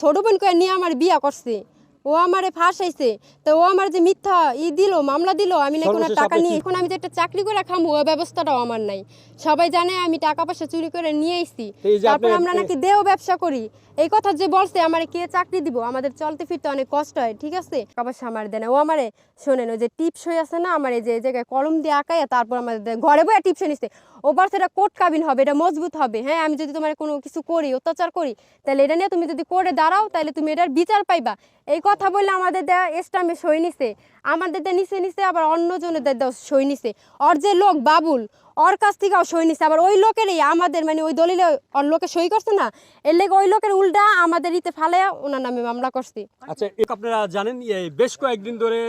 ছোট বোনকে নিয়ে আমার বিয়া করছে। ও আমারে ফাঁসাইছে। তো ও আমার যে মিথ্যা ই দিল মামলা দিল আমি না কোনো টাকা নিয়ে এখন আমি যে একটা চাকরি করে খামো ওই ব্যবস্থাটাও আমার নাই। সবাই জানে আমি টাকা পয়সা চুরি করে নিয়ে এসেছি তারপর আমরা নাকি দেও ব্যবসা করি। এই কথা যে বলছে আমার কে চাকরি দিব? আমাদের চলতে ফিরতে অনেক কষ্ট হয় ঠিক আছে? টাকা পয়সা আমার দেয় না। ও আমারে শোনেন ওই যে টিপস হয়ে আছে না আমার এই যে জায়গায় কলম দিয়ে আঁকাইয়া তারপর আমাদের ঘরে বইয়া টিপস নিচ্ছে ওবার সেটা কোট কাবিন হবে এটা মজবুত হবে। হ্যাঁ আমি যদি তোমার কোনো কিছু করি অত্যাচার করি তাহলে এটা নিয়ে তুমি যদি করে দাঁড়াও তাহলে তুমি এটার বিচার পাইবা। এই কথা বললে আমাদের দেয়া স্টামে সই নিছে। আমাদের দেয়া নিচে নিচে আবার অন্যজনের দেয়া সই নিছে। ওর যে লোক বাবুল, ওর কাছ থেকেও সই নিছে। আবার ওই লোকেরই আমাদের মানে ওই দলিলে ওর লোকে সই করছে না, এর লেগে ওই লোকের উল্টা আমাদের ইতে ফালাইয়া ওনার নামে মামলা করছি। আচ্ছা আপনারা জানেন বেশ কয়েকদিন ধরে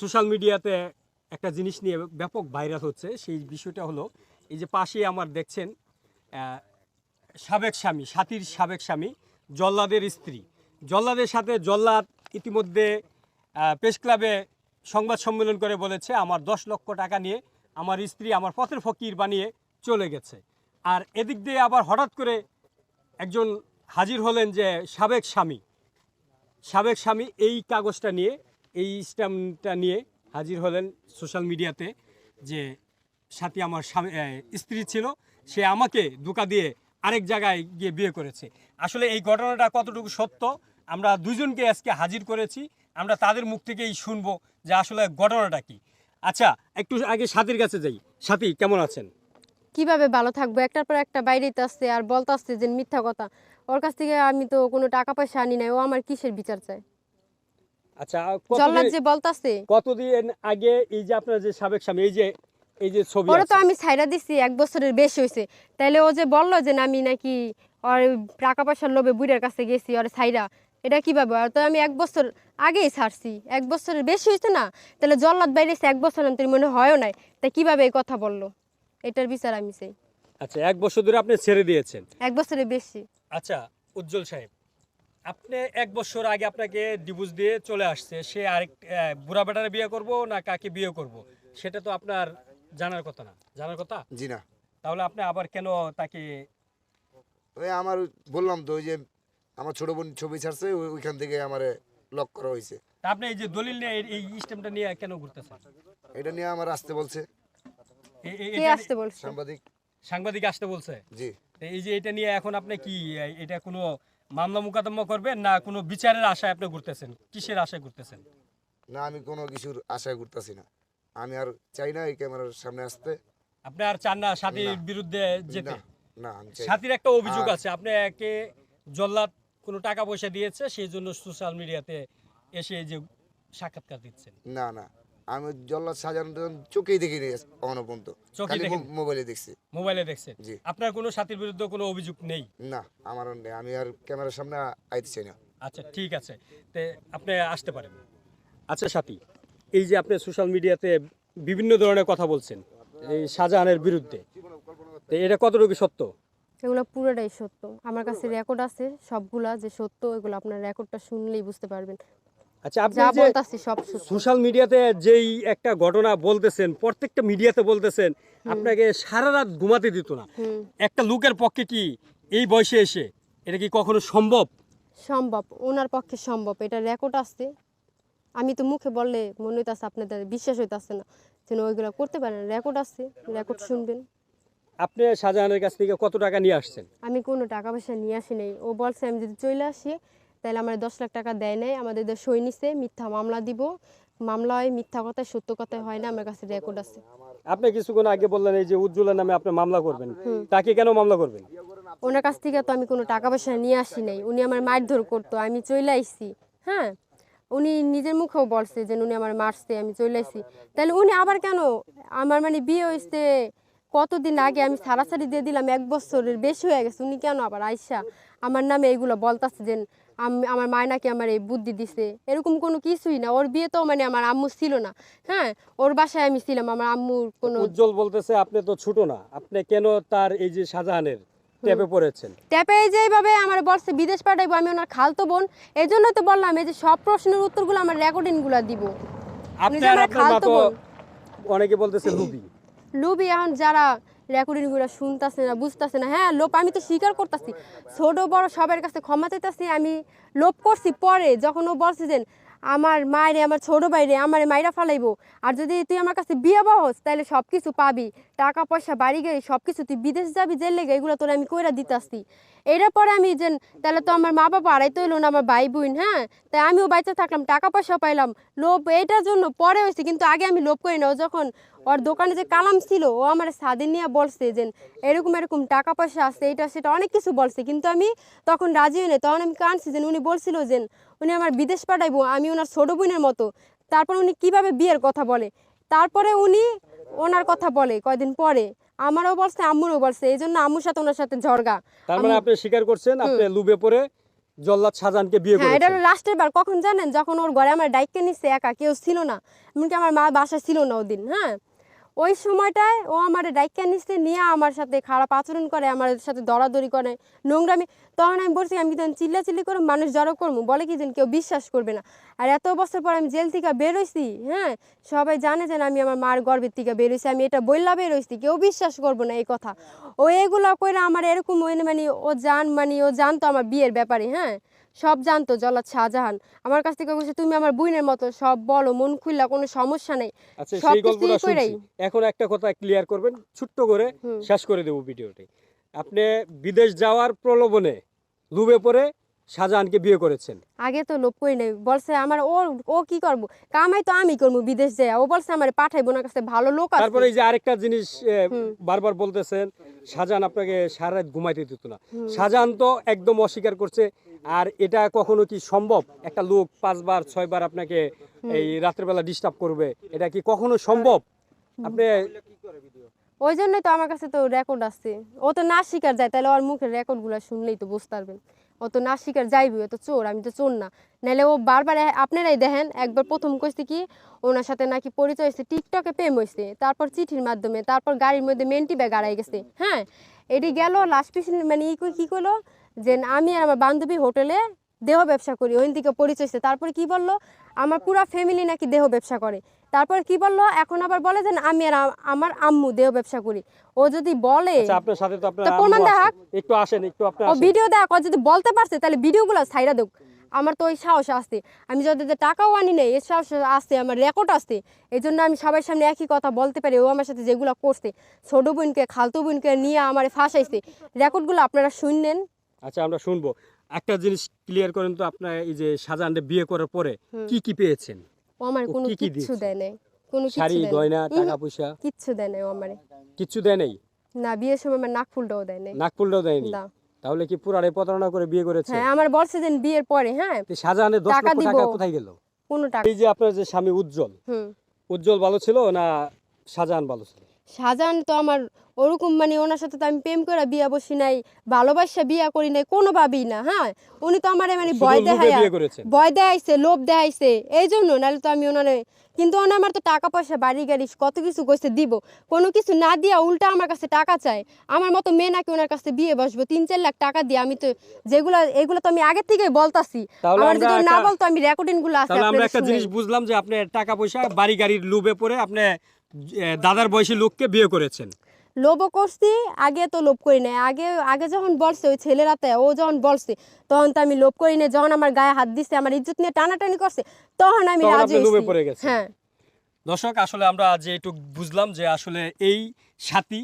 সোশ্যাল মিডিয়াতে একটা জিনিস নিয়ে ব্যাপক ভাইরাল হচ্ছে। সেই বিষয়টা হলো, এই যে পাশে আমার দেখছেন সাবেক স্বামী, সাথীর সাবেক স্বামী, জল্লাদের স্ত্রী। জল্লাদের সাথে জল্লাদ ইতিমধ্যে প্রেস ক্লাবে সংবাদ সম্মেলন করে বলেছে, আমার দশ লক্ষ টাকা নিয়ে আমার স্ত্রী আমার পথের ফকির বানিয়ে চলে গেছে। আর এদিক দিয়ে আবার হঠাৎ করে একজন হাজির হলেন যে সাবেক স্বামী। সাবেক স্বামী এই কাগজটা নিয়ে, এই স্ট্যাম্পটা নিয়ে হাজির হলেন সোশ্যাল মিডিয়াতে যে সাথী আমার স্বামী স্ত্রী ছিল, সে আমাকে দুকা দিয়ে আরেক জায়গায় গিয়ে বিয়ে করেছে। আসলে এই ঘটনাটা কতটুকু সত্য আমরা দুজনকে আজকে হাজির করেছি। আমরা তাদের মুখ থেকেই শুনব যে আসলে ঘটনাটা কি। আচ্ছা একটু আগে সাথীর কাছে যাই। সাথী কেমন আছেন? কীভাবে ভালো থাকব? একটার পর একটা বাইরেতে আসছে আর বলতে আসছে যে মিথ্যা কথা। ওর কাছ থেকে আমি তো কোনো টাকা পয়সা আনি নাই ও আমার কিসের বিচার চায়? আচ্ছা জল্লাদ কতদিন যে বলতাছে। কতদিন আগে এই যে আপনার যে সাবেক স্বামী এই যে এই যে ছবি ওরা তো আমি ছাইরা দিছি এক বছরের বেশি হয়েছে তাইলে ও যে বলল যে না আমি নাকি ওর টাকা পয়সার লোভে বুড়ের কাছে গেছি ওর ছাইরা। এটা কীভাবে আর তো আমি এক বছর আগেই ছাড়ছি। এক বছরের বেশি হয়েছে না? তাহলে জল্লাদ বাইরেছে এক বছর অন্তর মনে হয়ও নাই। তাই কীভাবে এই কথা বলল? এটার বিচার আমি চাই। আচ্ছা এক বছর ধরে আপনি ছেড়ে দিয়েছেন। এক বছরের বেশি। আচ্ছা উজ্জ্বল সাহেব আপনি এক বছর আগে আপনাকে ডিভোর্স দিয়ে চলে আসছে। সে আরেক বুড়া বেটারে বিয়ে করব না কাকে বিয়ে করব? সেটা তো আপনার জানার কথা না। জানার কথা? জি না। তাহলে আপনি আবার কেন তাকে ওই আমার বললাম তো ওই যে আমার ছোট বোন ছবি ছাড়ছে ওইখান থেকে আমার লক করা হয়েছে। আপনি এই যে দলিল নিয়ে এই- স্টেমটা নিয়ে কেন ঘুরতেছেন? এটা নিয়ে আমার আসতে বলছে। কে আসতে বলছে? সাংবাদিক। সাংবাদিক আসতে বলছে? জি। তো এই যে এটা নিয়ে এখন আপনি কি এটা কোনো মামলা মোকদ্দমা করবেন না কোনো বিচারের আশায় আপনি ঘুরতেছেন? কিসের আশায় ঘুরতেছেন? না আমি কোনো কিছুর আশায় করতেছি না। আমি আর চাই না এই ক্যামেরার সামনে আসতে। আপনি আর চান না সাথীর বিরুদ্ধে যেতে? না না আমি চাই সাথীর একটা অভিযোগ আছে। আপনি একে জল্লাদ কোনো টাকা পয়সা দিয়েছে সেই জন্য সোশ্যাল মিডিয়াতে এসে এই যে সাক্ষাৎকার দিচ্ছেন। না না। আমি জল্লাদ সাজানো চোখেই দেখিনি পর্যন্ত? মো- মোবাইলে দেখছি। মোবাইলে দেখছেন? জি। আপনার কোনো সাথীর বিরুদ্ধে কোনো অভিযোগ নেই? না আমার আর নেই। আমি আর ক্যামেরার সামনে আইতে চাই না। আচ্ছা ঠিক আছে। তে আপনি আসতে পারেন। আচ্ছা সাথী এই যে আপনি সোশ্যাল মিডিয়াতে বিভিন্ন ধরনের কথা বলছেন এই শাহজাহানের বিরুদ্ধে তো এটা কতটুকু সত্য? এগুলো পুরোটাই সত্য। আমার কাছে রেকর্ড আছে সবগুলা যে সত্য এগুলো আপনার রেকর্ডটা শুনলেই বুঝতে পারবেন। আচ্ছা আপনি যা যে বলতাছি সব সোশ্যাল মিডিয়াতে যেই একটা ঘটনা বলতেছেন প্রত্যেকটা মিডিয়াতে বলতেছেন আপনাকে সারা রাত ঘুমাতে দিত না। একটা লোকের পক্ষে কি এই বয়সে এসে এটা কি কখনো সম্ভব? সম্ভব ওনার পক্ষে সম্ভব এটা রেকর্ড আছে। আমি তো মুখে বললে মনে হইতাছে আপনাদের বিশ্বাস হইতাছে না যেন ওইগুলো করতে পারেন রেকর্ড আছে রেকর্ড শুনবেন। আপনি শাহজাহানের কাছ থেকে কত টাকা নিয়ে আসছেন? আমি কোনো টাকা পয়সা নিয়ে আসি নাই। ও বলছে আমি যদি চলে আসি তাহলে আমার দশ লাখ টাকা দেয় নাই। আমাদের সই নিছে মিথ্যা মামলা দিব। মামলা হয় মিথ্যা কথায় সত্য কথায় হয় না আমার কাছে রেকর্ড আছে। আপনি কিছুক্ষণ আগে বললেন এই যে উজ্জ্বলের নামে আপনি মামলা করবেন। তাকে কেন মামলা করবেন? ওনার কাছ থেকে তো আমি কোনো টাকা পয়সা নিয়ে আসি নাই। উনি আমার মারধর করতো আমি চলে আইসি হ্যাঁ? উনি নিজের মুখেও বলছে যে উনি আমার মারছে আমি চলে আইসি তাহলে উনি আবার কেন? আমার মানে বিয়ে হয়েছে কতদিন আগে আমি সারাসারি দিয়ে দিলাম এক বছরের বেশি হয়ে গেছে। উনি কেন আবার আইসা আমার নামে এগুলো বলতাছে যে আমার মায় নাকি আমার এই বুদ্ধি দিছে। এরকম কোনো কিছুই না। ওর বিয়ে তো মানে আমার আম্মু ছিল না। হ্যাঁ ওর বাসায় আমি ছিলাম। আমার আম্মুর কোনো উজ্জ্বল বলতেছে আপনি তো ছোট না। আপনি কেন তার এই যে শাহজাহানের ট্যাপে পড়েছেন? ট্যাপে যেভাবে আমার বলছে বিদেশ পাঠাইবো আমি ওনার খালতো বোন। এই জন্য তো বললাম এই যে সব প্রশ্নের উত্তরগুলো আমার রেকর্ডিংগুলো দিব। আপনি আমার আপনার মা খালাতো বোন। অনেকে বলতেছে লুবি এখন যারা রেকর্ডিংগুলো শুনতাছে না, বুঝতেছে না হ্যাঁ লোভ আমি তো স্বীকার করতেছি। ছোট, বড় সবার কাছে ক্ষমা চাইতেছি, আমি লোভ করছি পরে যখন ও বলছে যে, আমার মায়ের, আমার ছোট বাইরে আমার মায়েরা ফালাইবো। আর যদি তুই আমার কাছে বিয়ে বহস তাহলে সব কিছু পাবি। টাকা পয়সা বাড়ি গাড়ি সব কিছু তুই বিদেশ যাবি, জেল লেগে, এগুলো তোর আমি কইরা দিতাসি এটার পরে আমি যে তাহলে তো আমার মা বাবা আড়াইতে হইল না, আমার ভাই বোন হ্যাঁ? তাই আমিও বাইচা থাকলাম টাকা পয়সা পাইলাম। লোভ এটার জন্য পরে হয়েছে, কিন্তু আগে আমি লোভ করি না। ও যখন ওর দোকানে যে কালাম ছিল, ও আমার স্বাধীন নিয়ে বলছে যে এরকম এরকম টাকা পয়সা আছে এটা সেটা অনেক কিছু বলছে। কিন্তু আমি তখন রাজি হই তখন আমি কানছি যে উনি বলছিল যে উনি আমার বিদেশ পাঠাইবো, আমি ওনার ছোট বোনের মতো। তারপর উনি কীভাবে বিয়ের কথা বলে? তারপরে উনি ওনার কথা বলে কয়দিন পরে। আমারও বলছে আম্মুরও বলছে এই জন্য আম্মুর সাথে ওনার সাথে ঝরগা তার মানে আপনি স্বীকার করছেন আপনি লুবে পরে জল্লাদ শাহজাহানকে বিয়ে হ্যাঁ এটা লাস্টের বার। কখন জানেন? যখন ওর ঘরে আমার ডাইককে নিছে একা কেউ ছিল না। এমনকি আমার মা বাসা ছিল না ওদিন হ্যাঁ? ওই সময়টায় ও আমার ডাইককে নিচ্ছে নিয়ে আমার সাথে খারাপ আচরণ করে, আমার সাথে দরাদরি করে, নোংরামি। তখন আমি বলছি, আমি তখন চিল্লা চিল্লি করে মানুষ জড়ো করব, বলে কি যেন কেউ বিশ্বাস করবে না। আর এত বছর পর আমি জেল থেকে বেরোইছি হ্যাঁ? সবাই জানে যেন আমি আমার মার গর্বের থেকে বেরোইছি আমি এটা বললা বেরোইছি কেউ বিশ্বাস করব না এই কথা। ও এগুলো করে আমার এরকম মানে ও জান মানে ও জানতো আমার বিয়ের ব্যাপারে হ্যাঁ? সব জানতো জল্লাদ শাহজাহান। আমার কাছ থেকে বলছে তুমি আমার বোনের মতো সব বলো মন খুললা কোনো সমস্যা নেই। আচ্ছা সব সেই গল্পটা। শুনছি। এখন একটা কথা ক্লিয়ার করবেন ছোট্ট করে শেষ করে দেবো ভিডিওটি। আপনি বিদেশ যাওয়ার প্রলোভনে লুবে পরে শাহজাহানকে বিয়ে করেছেন। আগে তো লোভ করি নাই। বলছে আমার ও ও কি করব? কামাই তো আমি করব বিদেশ যায় ও বলছে আমার পাঠাইবো না কাছে ভালো লোক আছে। তারপরে এই যে আরেকটা জিনিস বারবার বলতেছেন শাহজাহান আপনাকে সারা রাত ঘুমাইতে দিত না। শাহজাহান তো একদম অস্বীকার করছে আর এটা কখনো কি সম্ভব? একটা লোক পাঁচবার ছয়বার আপনাকে এই রাত্রেবেলা ডিস্টার্ব করবে এটা কি কখনো সম্ভব? আপনি ওই জন্যই তো আমার কাছে তো রেকর্ড আছে ও তো না শিকার যায় তাহলে ওর মুখের রেকর্ডগুলো শুনলেই তো বুঝতে পারবেন। ও তো না শিকার যাইবি ও তো চোর আমি তো চোর না। নাহলে ও বারবার আপনারাই দেখেন একবার প্রথম কইছে কি ওনার সাথে নাকি পরিচয় হয়েছে টিকটকে প্রেম হয়েছে তারপর চিঠির মাধ্যমে তারপর গাড়ির মধ্যে মেন্টি ব্যাগ আড়াই গেছে হ্যাঁ? এটি গেল লাস্ট মানে ই কি করল যে আমি আর আমার বান্ধবী হোটেলে দেহ ব্যবসা করি। ওই দিকে পরিচয় তারপরে কি বলল? আমার পুরা ফ্যামিলি নাকি দেহ ব্যবসা করে। তারপর কি বলল? এখন আবার বলে যে আমি আর আমার আম্মু দেহ ব্যবসা করি। ও যদি বলে আচ্ছা আপনার সাথে তো আপনার প্রমাণ দেখাক। একটু আসেন একটু আপনার ও ভিডিও দেখ ও যদি বলতে পারছে তাহলে ভিডিওগুলো ছাইরা দেখ আমার তো ওই সাহস আসছে আমি যদি টাকাও আনি নেই এর সাহস আসছে আমার রেকর্ড আসছে এই জন্য আমি সবার সামনে একই কথা বলতে পারি। ও আমার সাথে যেগুলো করছে ছোট বোনকে খালতো বোনকে নিয়ে আমার ফাঁসাইছে। রেকর্ডগুলো আপনারা শুনলেন। আচ্ছা আমরা শুনব। একটা জিনিস ক্লিয়ার করেন তো আপনার এই যে শাহজাহানকে বিয়ে করার পরে কি কি পেয়েছেন? ও আমার কোনো কি কি দেয় নাই কোনো শাড়ি গয়না টাকা পয়সা কিচ্ছু দেয় নাই আমারে। কিচ্ছু দেয় নাই? না বিয়ের সময় আমার নাক ফুলটাও দেয় নাই। নাকফুলটাও দেয়নি না। তাহলে কি পুরারে প্রতারণা করে বিয়ে করেছে? হ্যাঁ আমার বলছে যে বিয়ের পরে হ্যাঁ তো শাহজাহানের দশ লক্ষ টাকা কোথায় গেল? কোনো টাকা এই যে আপনার যে স্বামী উজ্জ্বল হুম। উজ্জ্বল ভালো ছিল না শাহজাহান ভালো ছিল? শাহজাহান তো আমার ওরকম মানে ওনার সাথে তো আমি প্রেম করে বিয়া বসি নাই ভালোবাসা বিয়া করি নাই কোনোভাবেই না হ্যাঁ? উনি তো আমার মানে ভয় করেছেন? ভয় দেখাইছে লোভ দেখাইছে এই জন্য নাহলে তো আমি ওনারে কিন্তু ওনা আমার তো টাকা পয়সা বাড়ি গাড়ি কত কিছু কইছে দিব কোনো কিছু না দিয়া উল্টা আমার কাছে টাকা চায় আমার মতো মেয়ে নাকি ওনার কাছে বিয়ে বসবো তিন চার লাখ টাকা দিয়ে আমি তো যেগুলা এগুলো তো আমি আগে থেকে বলতাছি আমার যদি না বলতো আমি রেকর্ডিংগুলো আছে তাহলে আমরা একটা জিনিস বুঝলাম যে আপনি টাকা পয়সা বাড়ি গাড়ির লোভে পড়ে আপনি দাদার বয়সী লোককে বিয়ে করেছেন। লোভও করছি আগে তো লোভ করি নাই। আগে আগে যখন বলছে ওই ছেলেরাতে ও যখন বলছে তখন তো আমি লোভ করি নাই। যখন আমার গায়ে হাত দিছে আমার ইজ্জত নিয়ে টানাটানি করছে তখন আমি রাজি। হ্যাঁ। দর্শক আসলে আমরা যে একটু বুঝলাম যে আসলে এই সাথী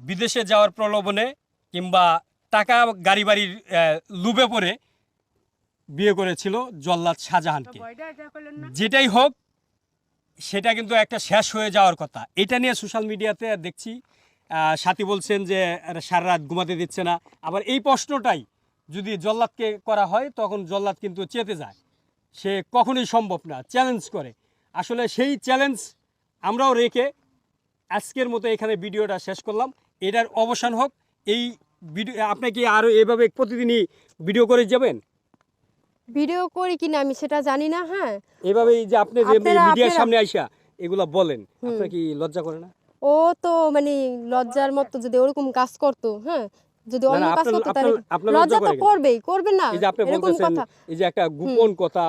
বিদেশে যাওয়ার প্রলোভনে কিংবা টাকা গাড়ি বাড়ির লুবে পড়ে বিয়ে করেছিল জল্লাদ শাহজাহানকে। যেটাই হোক সেটা কিন্তু একটা শেষ হয়ে যাওয়ার কথা। এটা নিয়ে সোশ্যাল মিডিয়াতে দেখছি সাথী বলছেন যে সারা রাত ঘুমাতে দিচ্ছে না। আবার এই প্রশ্নটাই যদি জল্লাদকে করা হয় তখন জল্লাদ কিন্তু চেতে যায়। সে কখনোই সম্ভব না চ্যালেঞ্জ করে। আসলে সেই চ্যালেঞ্জ আমরাও রেখে আজকের মতো এখানে ভিডিওটা শেষ করলাম। এটার অবসান হোক এই ভিডিও আপনি কি আরও এভাবে প্রতিদিনই ভিডিও করে যাবেন? ভিডিও করি কিনা আমি সেটা জানি না হ্যাঁ। এভাবেই যে আপনি যে মিডিয়ার সামনে আইসা এগুলা বলেন আপনার কি লজ্জা করে না? ও তো মানে লজ্জার মতো যদি ওরকম কাজ করতো হ্যাঁ? যদি অন্য কাজ করতে তাহলে লজ্জা তো করবেই করবেন না। এই যে আপনি বলতেছেন এই যে একটা গোপন কথা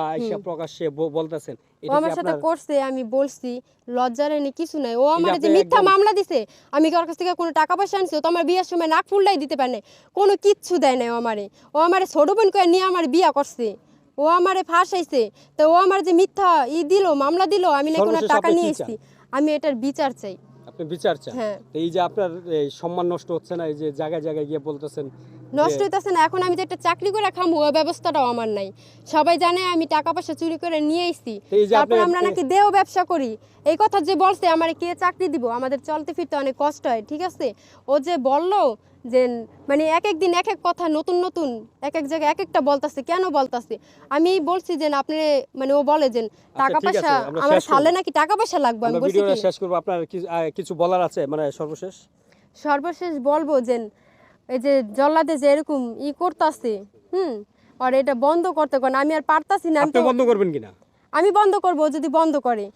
প্রকাশ্যে বলতেছেন ও আমার সাথে করছে আমি বলছি লজ্জার এনে কিছু নাই। ও আমার যে মিথ্যা মামলা দিছে আমি কি ওর কাছ থেকে কোনো টাকা পয়সা আনছি? ও তো আমার বিয়ের সময় নাক ফুললাই দিতে পারে কোনো কিচ্ছু দেয় নাই ও আমারে। ও আমারে ছোট বোন করে নিয়ে আমার বিয়া করছে। ও আমারে ফাঁসাইছে। তো ও আমার যে মিথ্যা ই দিল মামলা দিল আমি না কোনো টাকা নিয়ে? এসেছি। আমি এটার বিচার চাই। আপনি বিচার চান হ্যাঁ। তো এই যে আপনার এই সম্মান নষ্ট হচ্ছে না এই যে জায়গায় জায়গায় গিয়ে বলতেছেন নষ্ট হইতেছে না এখন আমি যে একটা চাকরি করে খামু ওই ব্যবস্থাটাও আমার নাই। সবাই জানে আমি টাকা পয়সা চুরি করে নিয়ে এসেছি তারপর আমরা নাকি দেও ব্যবসা করি। এই কথা যে বলছে আমার কে চাকরি দিব? আমাদের চলতে ফিরতে অনেক কষ্ট হয় ঠিক আছে? ও যে বলল যে মানে এক এক দিন এক এক কথা নতুন নতুন এক এক জায়গায় এক একটা বলতাছে কেন বলতাছে? আমি বলছি যে আপনি মানে ও বলে যে টাকা আচ্ছা, আছে, পয়সা আমার সালে নাকি টাকা পয়সা লাগবে আমি বলছি শেষ করব। আপনার কিছু বলার আছে? মানে সর্বশেষ? সর্বশেষ বলব যে এই যে জল্লাদে যে এরকম ই করতেছে হুম আর এটা বন্ধ করতে কোন আমি আর পারতাছি না আপনি তো বন্ধ করবেন কিনা? আমি বন্ধ করব যদি বন্ধ করে।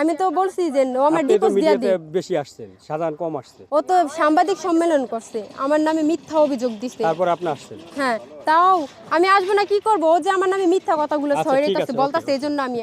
আমি তো বলছি যে ও আমার তো দিয়া দিই। বেশি আসছেন সাধারণ কম আসছে। ও তো সাংবাদিক সম্মেলন করছে আমার নামে মিথ্যা অভিযোগ দিছে। তারপরে আপনি আসছেন। হ্যাঁ তাও আমি আসব না কি করব? ও যে আমার নামে মিথ্যা কথাগুলো আচ্ছা, ছড়িয়ে ঠিক আছে, বলতাছে এই জন্য আমি